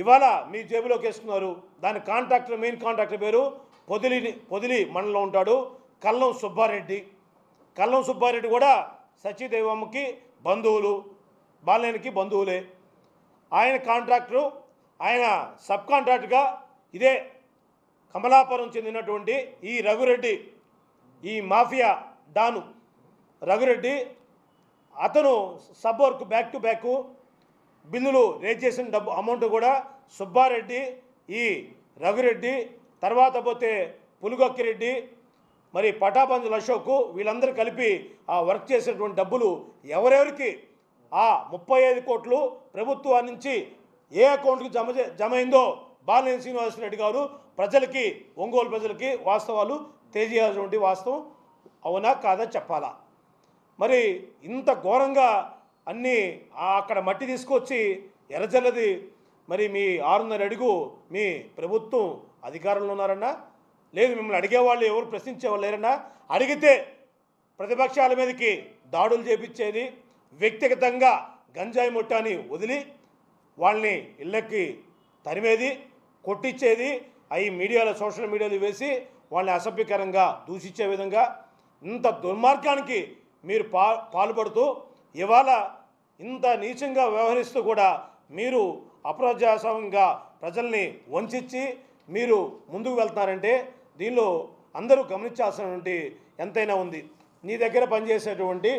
ఇవాళ మీ జేబులోకి వేసుకున్నారు. దాని కాంట్రాక్టర్ మెయిన్ కాంట్రాక్టర్ పేరు పొదిలి పొదిలి మండలంలో ఉంటాడు. కల్లం సుబ్బారెడ్డి. కల్లం సుబ్బారెడ్డి కూడా సచిదేవమ్మకి బంధువులు బాలేనికి బంధువులే. ఆయన కాంట్రాక్టరు ఆయన సబ్ కాంట్రాక్ట్గా ఇదే కమలాపురం చెందినటువంటి ఈ రఘురెడ్డి ఈ మాఫియా డాను రఘురెడ్డి. అతను sub work back to back బిల్లులు రేజ్ చేసిన డబ్బు అమౌంట్ కూడా సుబ్బారెడ్డి ఈ రఘురెడ్డి తర్వాత పోతే పులుగొక్కిరెడ్డి మరి పటాపంజుల అశోక్ వీళ్ళందరూ కలిపి ఆ వర్క్ చేసినటువంటి డబ్బులు ఎవరెవరికి? ఆ ముప్పై ఐదు కోట్లు ప్రభుత్వం నుంచి ఏ అకౌంట్కి జమ జమైందో జమ అయిందో బాలినేని శ్రీనివాసరెడ్డి గారు ప్రజలకి ఒంగోలు ప్రజలకి వాస్తవాలు తెలియజేయాల్సినటువంటి వాస్తవం అవునా కాదా చెప్పాలా? మరి ఇంత ఘోరంగా అన్నీ అక్కడ మట్టి తీసుకొచ్చి ఎర్రజల్లది. మరి మీ ఆరున్నర అడుగు మీ ప్రభుత్వం అధికారంలో ఉన్నారన్నా? లేదు మిమ్మల్ని అడిగేవాళ్ళు ఎవరు ప్రశ్నించేవాళ్ళు లేరన్నా? అడిగితే ప్రతిపక్షాల మీదకి దాడులు చేపించేది వ్యక్తిగతంగా గంజాయి ముట్టాని వదిలి వాళ్ళని ఇళ్ళకి తరిమేది కొట్టించేది అవి మీడియాలో సోషల్ మీడియాలో వేసి వాళ్ళని అసభ్యకరంగా దూషించే విధంగా ఇంత దుర్మార్గానికి మీరు పా పాల్పడుతూ ఇవాళ ఇంత నీచంగా వ్యవహరిస్తూ కూడా మీరు అప్రజాస్వామ్యంగా ప్రజల్ని వంచి మీరు ముందుకు వెళ్తున్నారంటే దీనిలో అందరూ గమనించాల్సినటువంటి ఎంతైనా ఉంది. నీ దగ్గర పనిచేసేటువంటి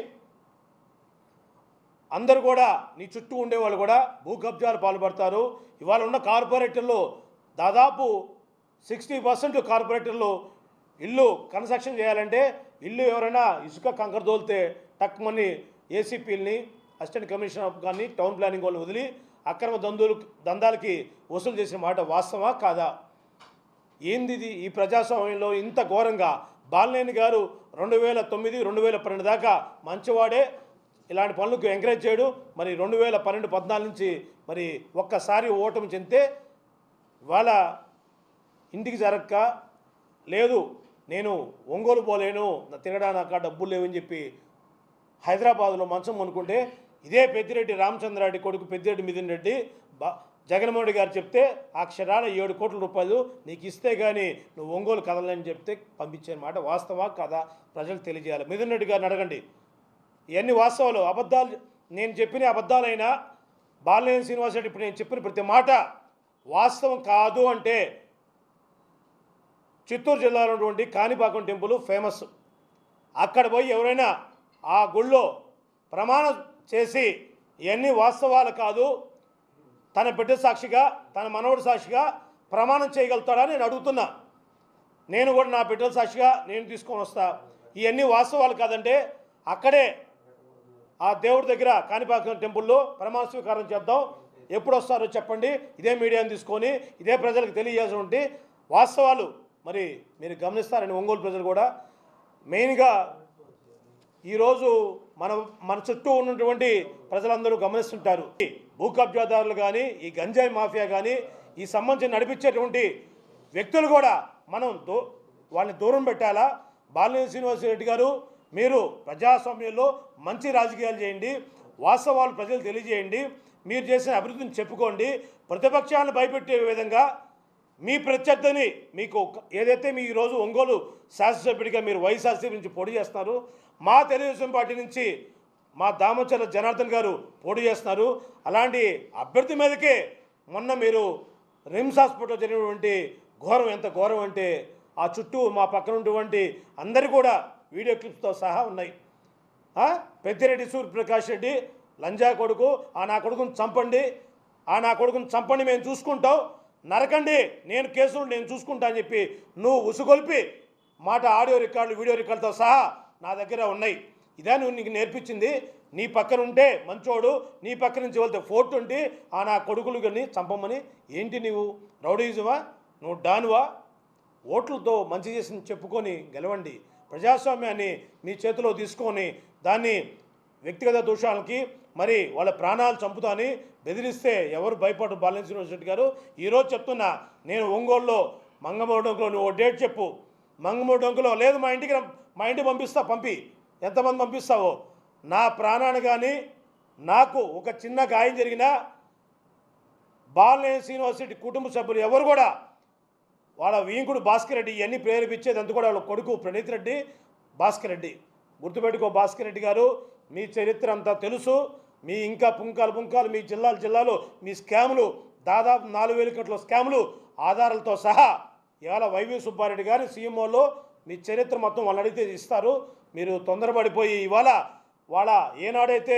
అందరూ కూడా నీ చుట్టూ ఉండేవాళ్ళు కూడా భూ కబ్జాలు పాల్పడతారు. ఇవాళ ఉన్న కార్పొరేటర్లు దాదాపు సిక్స్టీ పర్సెంట్ కార్పొరేటర్లు ఇల్లు కన్స్ట్రక్షన్ చేయాలంటే ఇల్లు ఎవరైనా ఇసుక కంకర తోలితే తక్కువని ఏసీపీలని అసిస్టెంట్ కమిషనర్ కానీ టౌన్ ప్లానింగ్ వాళ్ళు వదిలి అక్రమ దందులు దందాలకి వసూలు చేసిన మాట వాస్తవా కాదా? ఏంది ఇది ఈ ప్రజాస్వామ్యంలో ఇంత ఘోరంగా? బాలనేని గారు రెండు వేల తొమ్మిది రెండు వేల పన్నెండు దాకా మంచివాడే. ఇలాంటి పనులకు ఎంకరేజ్ చేయడు. మరి రెండు వేల పన్నెండు పద్నాలుగు నుంచి మరి ఒక్కసారి ఓటమి చెందితే వాళ్ళ ఇంటికి జరగక లేదు. నేను ఒంగోలు పోలేను. తినడానికి డబ్బులు లేవని చెప్పి హైదరాబాద్లో మంచం అనుకుంటే ఇదే పెద్దిరెడ్డి రామచంద్రారెడ్డి కొడుకు పెద్దిరెడ్డి మిథున్ రెడ్డి జగన్మోహన్ రెడ్డి గారు చెప్తే ఆ క్షణాల ఏడు కోట్ల రూపాయలు నీకు ఇస్తే కానీ నువ్వు ఒంగోలు కదలని చెప్తే పంపించే మాట వాస్తవా కదా ప్రజలకు తెలియజేయాలి. మిథున్ రెడ్డి గారిని అడగండి. ఇవన్నీ వాస్తవాలు. అబద్ధాలు నేను చెప్పిన అబద్ధాలైనా బాలినేని శ్రీనివాసరెడ్డి ఇప్పుడు నేను చెప్పిన ప్రతి మాట వాస్తవం కాదు అంటే చిత్తూరు జిల్లాలో ఉన్నటువంటి కాణిపాకం టెంపుల్ ఫేమస్. అక్కడ పోయి ఎవరైనా ఆ గుళ్ళో ప్రమాణం చేసి ఇవన్నీ వాస్తవాలు కాదు తన బిడ్డ సాక్షిగా తన మనవడు సాక్షిగా ప్రమాణం చేయగలుగుతాడా నేను అడుగుతున్నా. నేను కూడా నా బిడ్డల సాక్షిగా నేను తీసుకొని వస్తా. ఇవన్నీ వాస్తవాలు కాదంటే అక్కడే ఆ దేవుడి దగ్గర కాణిపాకం టెంపుల్లో ప్రమాణ స్వీకారం చేద్దాం. ఎప్పుడు వస్తారో చెప్పండి. ఇదే మీడియాని తీసుకొని ఇదే ప్రజలకు తెలియజేసినటువంటి వాస్తవాలు. మరి మీరు గమనిస్తారని ఒంగోలు ప్రజలు కూడా మెయిన్గా ఈరోజు మన మన చుట్టూ ఉన్నటువంటి ప్రజలందరూ గమనిస్తుంటారు. ఈ భూ కబ్జాదారులు కానీ ఈ గంజాయి మాఫియా కానీ ఈ సంబంధించి నడిపించేటువంటి వ్యక్తులు కూడా మనం దూ వాళ్ళని దూరం పెట్టాలా? బాలినేని శ్రీనివాసరెడ్డి గారు మీరు ప్రజాస్వామ్యంలో మంచి రాజకీయాలు చేయండి. వాస్తవాలు ప్రజలు తెలియజేయండి. మీరు చేసిన అభివృద్ధిని చెప్పుకోండి. ప్రతిపక్షాలను భయపెట్టే విధంగా మీ ప్రత్యర్థిని మీకు ఏదైతే మీ ఈరోజు ఒంగోలు శాసనసభ్యుడిగా మీరు వైఎస్ఆర్సీపీ నుంచి పోటీ చేస్తున్నారు మా తెలుగుదేశం పార్టీ నుంచి మా దామచర్ల జనార్దన్ గారు పోటీ చేస్తున్నారు. అలాంటి అభ్యర్థి మీదకే మొన్న మీరు రిమ్స్ హాస్పిటల్లో జరిగినటువంటి ఘోరం ఎంత ఘోరం అంటే ఆ చుట్టూ మా పక్కన ఉన్నటువంటి అందరు కూడా వీడియో క్లిప్స్తో సహా ఉన్నాయి. పెద్దిరెడ్డి సూర్యప్రకాష్ రెడ్డి లంజా కొడుకు ఆ నా కొడుకుని చంపండి ఆ నా కొడుకుని చంపండి మేము చూసుకుంటాం. నరకండి నేను కేసులు నేను చూసుకుంటా అని చెప్పి నువ్వు ఉసుగొల్పి మాట ఆడియో రికార్డులు వీడియో రికార్డుతో సహా నా దగ్గర ఉన్నాయి. ఇదే నువ్వు నీకు నేర్పించింది. నీ పక్కన ఉంటే మంచోడు నీ పక్క నుంచి వెళ్తే ఫోర్ట్ ఉంటే ఆ నా కొడుకులు కానీ చంపమని ఏంటి నీవు? రౌడీజమా? నువ్వు డానువా? ఓట్లతో మంచి చేసి చెప్పుకొని గెలవండి. ప్రజాస్వామ్యాన్ని మీ చేతిలో తీసుకొని దాన్ని వ్యక్తిగత దోషాలకి మరి వాళ్ళ ప్రాణాలు చంపుతాని బెదిరిస్తే ఎవరు భయపడు బాలెన్స్ రెడ్డి గారు. ఈరోజు చెప్తున్నా నేను ఒంగోలులో మంగమూడు డొంకులో నువ్వు ఓ డేట్ చెప్పు. మంగమూడు లేదు మా ఇంటికి మా ఇంటి పంపిస్తా పంపి. ఎంతమంది పంపిస్తావో? నా ప్రాణాన్ని కానీ నాకు ఒక చిన్న గాయం జరిగినా బాలనేని శ్రీనివాసరెడ్డి కుటుంబ సభ్యులు ఎవరు కూడా వాళ్ళ వీంకుడు భాస్కర్ రెడ్డి ఇవన్నీ ప్రేరేపించేది అంతా కూడా వాళ్ళ కొడుకు ప్రణీత్ రెడ్డి భాస్కర్ రెడ్డి. గుర్తుపెట్టుకో భాస్కర్ రెడ్డి గారు మీ చరిత్ర అంతా తెలుసు. మీ ఇంకా పుంకాలు పుంకాలు మీ జిల్లాలు జిల్లాలు మీ స్కాములు దాదాపు నాలుగు వేల కోట్ల స్కాములు ఆధారాలతో సహా ఇవాళ వైవి సుబ్బారెడ్డి గారి సీఎంఓలో మీ చరిత్ర మొత్తం వాళ్ళు అడిగితే ఇస్తారు. మీరు తొందరపడిపోయి ఇవాళ వాళ్ళ ఏనాడైతే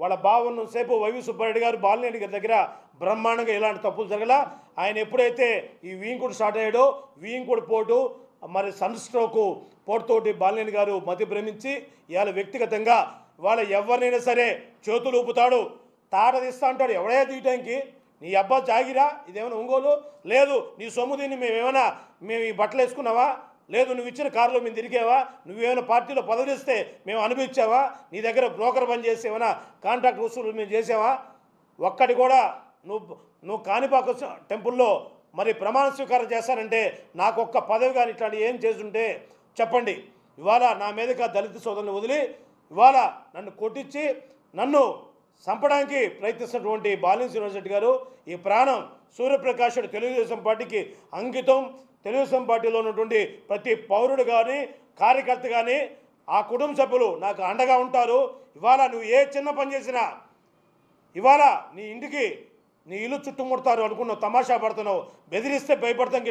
వాళ్ళ బావన్న సేపు వైవి సుబ్బారెడ్డి గారు బాలినేని గారి దగ్గర బ్రహ్మాండంగా ఇలాంటి తప్పులు జరగల. ఆయన ఎప్పుడైతే ఈ వీంకుడు స్టార్ట్ అయ్యాడో వీంకుడు పోటు మరి సన్ స్ట్రోకు పోటుతోటి బాలినేని గారు మతి భ్రమించి ఇవాళ వ్యక్తిగతంగా వాళ్ళ ఎవరినైనా సరే చేతులు ఊపుతాడు. తాట తీస్తా అంటాడు. ఎవడైనా తీయటానికి నీ అబ్బా జాగిరా ఇదేమైనా ఒంగోలు? లేదు నీ సొమ్ము దీన్ని మేమేమైనా మేము ఈ బట్టలు వేసుకున్నావా లేదు నువ్వు ఇచ్చిన కారులో మేము తిరిగావా? నువ్వేమైనా పార్టీలో పదవిస్తే మేము అనుభవించావా? నీ దగ్గర బ్రోకర్ పని చేసేవనా? కాంట్రాక్ట్ వసూలు మేము చేసావా? ఒక్కటి కూడా నువ్వు నువ్వు కాణిపాక టెంపుల్లో మరి ప్రమాణ స్వీకారం చేస్తానంటే నాకు ఒక్క పదవి కానీ ఇట్లాంటి ఏం చేస్తుంటే చెప్పండి. ఇవాళ నా మీదగా దళిత సోదరుని వదిలి ఇవాళ నన్ను కొట్టించి నన్ను చంపడానికి ప్రయత్నిస్తున్నటువంటి బాలిన్ శ్రీనివాసరెడ్డి గారు ఈ ప్రాణం సూర్యప్రకాశుడు తెలుగుదేశం పార్టీకి అంకితం. తెలుగుదేశం పార్టీలో ఉన్నటువంటి ప్రతి పౌరుడు కానీ కార్యకర్త కానీ ఆ కుటుంబ సభ్యులు నాకు అండగా ఉంటారు. ఇవాళ నువ్వు ఏ చిన్న పని చేసినా ఇవాళ నీ ఇంటికి నీ ఇల్లు చుట్టుముడతారు అనుకున్నావు తమాషా పడుతున్నావు. బెదిరిస్తే భయపడతాం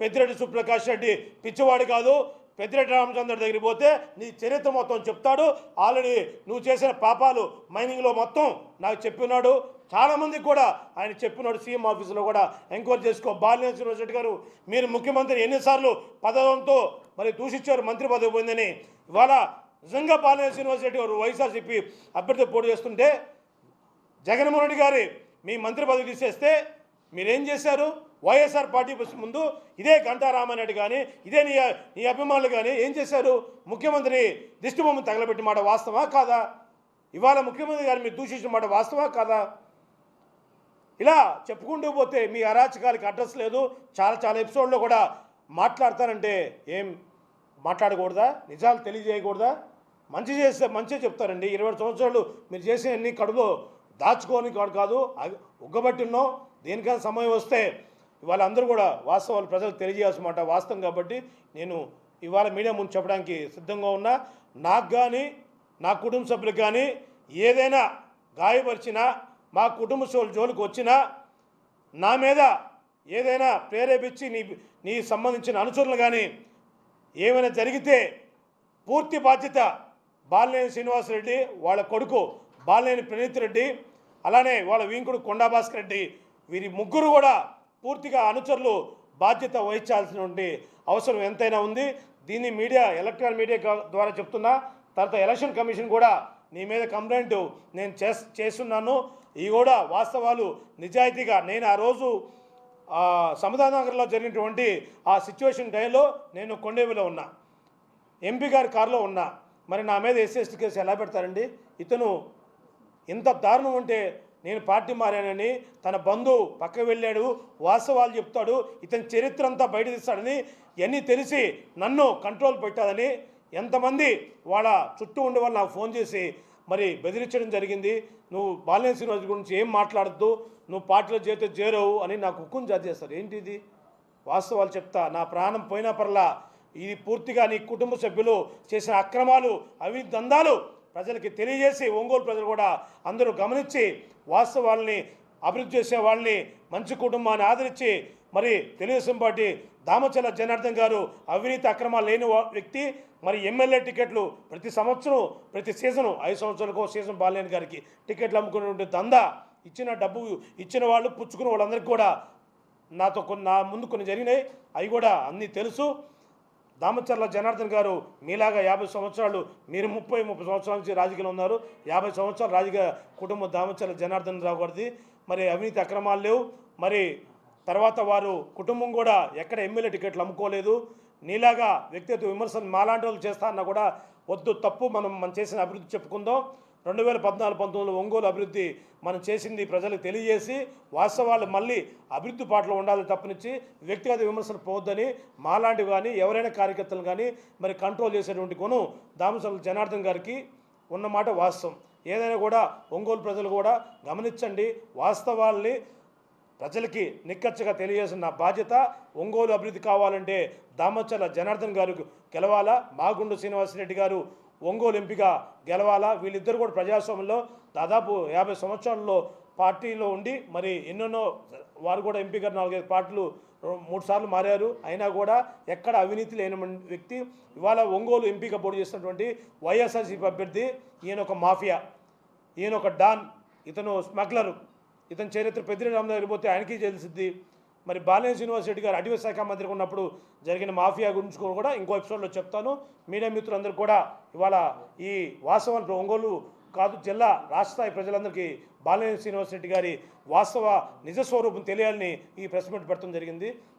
పెద్దిరెడ్డి సుప్రకాష్ రెడ్డి పిచ్చివాడు కాదు. పెద్దిరెడ్డి రామచంద్ర దగ్గరికి పోతే నీ చరిత్ర మొత్తం చెప్తాడు. ఆల్రెడీ నువ్వు చేసిన పాపాలు మైనింగ్లో మొత్తం నాకు చెప్పినాడు. చాలామందికి కూడా ఆయన చెప్పినాడు. సీఎం ఆఫీసులో కూడా ఎంక్వైరీ చేసుకో. బాలినేని శ్రీనివాసరెడ్డి గారు మీరు ముఖ్యమంత్రి ఎన్నిసార్లు పదవంతో మరి దూషించారు మంత్రి పదవి పొందని. ఇవాళ నిజంగా బాలినేని శ్రీనివాసరెడ్డి గారు వైఎస్ఆర్సీపీ అభ్యర్థి పోటీ చేస్తుంటే జగన్మోహన్ రెడ్డి గారి మీ మంత్రి పదవి తీసేస్తే మీరేం చేశారు? వైఎస్ఆర్ పార్టీ ముందు ఇదే గంటారామారెడ్డి కానీ ఇదే నీ నీ అభిమానులు కానీ ఏం చేశారు? ముఖ్యమంత్రి దిష్టిబొమ్మ తగలబెట్టిన మాట వాస్తవా కాదా? ఇవాళ ముఖ్యమంత్రి గారిని మీరు దూషించిన మాట వాస్తవా కాదా? ఇలా చెప్పుకుంటూ పోతే మీ అరాచకాలకి అడ్రస్ లేదు. చాలా చాలా ఎపిసోడ్లో కూడా మాట్లాడతారంటే ఏం మాట్లాడకూడదా? నిజాలు తెలియజేయకూడదా? మంచి చేస్తే మంచిగా చెప్తారండి. ఇరవై సంవత్సరాలు మీరు చేసిన అన్ని కడుపు దాచుకోని కాదు కాదు ఉగ్గబట్టి ఉన్నాం. దేనికైనా సమయం వస్తే వాళ్ళందరూ కూడా వాస్తవాలు ప్రజలకు తెలియజేయాల్సిన మాట వాస్తవం కాబట్టి నేను ఇవాళ మీడియా ముందు చెప్పడానికి సిద్ధంగా ఉన్నా. నాకు కానీ నా కుటుంబ సభ్యులకు కానీ ఏదైనా గాయపరిచినా మా కుటుంబ సభ్యుల జోలికి వచ్చినా నా మీద ఏదైనా ప్రేరేపించి నీ నీ సంబంధించిన అనుచరులు కానీ ఏమైనా జరిగితే పూర్తి బాధ్యత బాలినేని శ్రీనివాసరెడ్డి వాళ్ళ కొడుకు బాలినేని ప్రణీత్ రెడ్డి అలానే వాళ్ళ వీంకుడు కొండా భాస్కర్ రెడ్డి వీరి ముగ్గురు కూడా పూర్తిగా అనుచరులు బాధ్యత వహించాల్సినటువంటి అవసరం ఎంతైనా ఉంది. దీన్ని మీడియా ఎలక్ట్రానిక్ మీడియా ద్వారా చెప్తున్నా. తర్వాత ఎలక్షన్ కమిషన్ కూడా నీ మీద కంప్లైంట్ నేను చేస్ చేస్తున్నాను. ఇవి కూడా వాస్తవాలు నిజాయితీగా నేను ఆ రోజు సముదానగర్లో జరిగినటువంటి ఆ సిచ్యువేషన్ టైంలో నేను కొండేవిలో ఉన్నా. ఎంపీ గారి కారులో ఉన్నా. మరి నా మీద ఎస్సీ కేసు ఎలా పెడతారండి? ఇతను ఇంత దారుణం ఉంటే నేను పార్టీ మారానని తన బంధువు పక్క వెళ్ళాడు వాస్తవాలు చెప్తాడు ఇతని చరిత్ర అంతా బయట తీస్తాడని ఇవన్నీ తెలిసి నన్ను కంట్రోల్ పెట్టాదని ఎంతమంది వాళ్ళ చుట్టూ ఉండే వాళ్ళు నాకు ఫోన్ చేసి మరి బెదిరించడం జరిగింది నువ్వు బాలినేని శ్రీనివాస్ గురించి ఏం మాట్లాడద్దు నువ్వు పార్టీలో చేరితే చేరవు అని నాకు హుక్కును జారీ చేస్తారు ఏంటిది? వాస్తవాలు చెప్తా నా ప్రాణం పోయినా పర్లా ఇది పూర్తిగా నీ కుటుంబ సభ్యులు చేసిన అక్రమాలు అవినీతి దందాలు ప్రజలకి తెలియజేసి ఒంగోలు ప్రజలు కూడా అందరూ గమనించి వాస్తవాల్ని అభివృద్ధి చేసే వాళ్ళని మంచి కుటుంబాన్ని ఆదరించి మరి తెలుగుదేశం పార్టీ దామచల జనార్దన్ గారు అవినీతి అక్రమాలు లేని వ్యక్తి మరి ఎమ్మెల్యే టికెట్లు ప్రతి సంవత్సరం ప్రతి సీజను ఐదు సంవత్సరాలకు సీజన్ బాలేని గారికి టికెట్లు అమ్ముకునేటువంటి దందా ఇచ్చిన డబ్బు ఇచ్చిన వాళ్ళు పుచ్చుకున్న వాళ్ళందరికీ కూడా నాతో కొన్ని నా ముందు కొన్ని జరిగినాయి. అవి కూడా అన్నీ తెలుసు. దామచర్ల జనార్దన్ గారు మీలాగా యాభై సంవత్సరాలు మీరు ముప్పై ముప్పై సంవత్సరాల నుంచి రాజకీయంలో ఉన్నారు. యాభై సంవత్సరాలు రాజకీయ కుటుంబం దామచర్ల జనార్దన్ రావు గారిది. మరి అవినీతి అక్రమాలు లేవు. మరి తర్వాత వారు కుటుంబం కూడా ఎక్కడ ఎమ్మెల్యే టికెట్లు అమ్ముకోలేదు. నీలాగా వ్యక్తిగత విమర్శలు మాలాంటి వాళ్ళు చేస్తా అన్నా కూడా వద్దు తప్పు మనం మనం చేసిన అభివృద్ధి చెప్పుకుందాం. రెండు వేల పద్నాలుగు పంతొమ్మిదిలో ఒంగోలు అభివృద్ధి మనం చేసింది ప్రజలకు తెలియజేసి వాస్తవాలు మళ్ళీ అభివృద్ధి పాటలో ఉండాలని తప్పనిచ్చి వ్యక్తిగత విమర్శలు పోవద్దని మాలాంటి కానీ ఎవరైనా కార్యకర్తలు కానీ మరి కంట్రోల్ చేసేటువంటి గుణం దామసల జనార్దన్ గారికి ఉన్నమాట వాస్తవం. ఏదైనా కూడా ఒంగోలు ప్రజలు కూడా గమనించండి వాస్తవాల్ని ప్రజలకి నిక్కచ్చగా తెలియజేసిన బాధ్యత ఒంగోలు అభివృద్ధి కావాలంటే దామచర్ల జనార్దన్ గారు గెలవాలా? మాగుండు శ్రీనివాసరెడ్డి గారు ఒంగోలు ఎంపిక గెలవాలా? వీళ్ళిద్దరు కూడా ప్రజాస్వామ్యంలో దాదాపు యాభై సంవత్సరాల్లో పార్టీలో ఉండి మరి ఎన్నెన్నో వారు కూడా ఎంపిక నాలుగైదు పార్టీలు మూడు సార్లు మారారు. అయినా కూడా ఎక్కడ అవినీతి లేని వ్యక్తి. ఇవాళ ఒంగోలు ఎంపీగా పోటీ చేసినటువంటి వైఎస్ఆర్సీపీ అభ్యర్థి ఈయన ఒక మాఫియా. ఈయన ఒక డాన్. ఇతను స్మగ్లరు. ఇతని చరిత్ర పెద్దిరెడ్డి రామదాస్ పోతే ఆయనకి తెలిసిద్ది. మరి బాలినేని శ్రీనివాసరెడ్డి గారు అటవీ శాఖ మంత్రిగా ఉన్నప్పుడు జరిగిన మాఫియా గురించి కూడా ఇంకో ఎపిసోడ్లో చెప్తాను. మీడియా మిత్రులందరూ కూడా ఇవాళ ఈ వాస్తవాలు ఒంగోలు కాదు జిల్లా రాష్ట్ర స్థాయి ప్రజలందరికీ బాలినేని శ్రీనివాసరెడ్డి గారి వాస్తవ నిజ స్వరూపం తెలియాలని ఈ ప్రెస్ మీట్ పెట్టడం జరిగింది.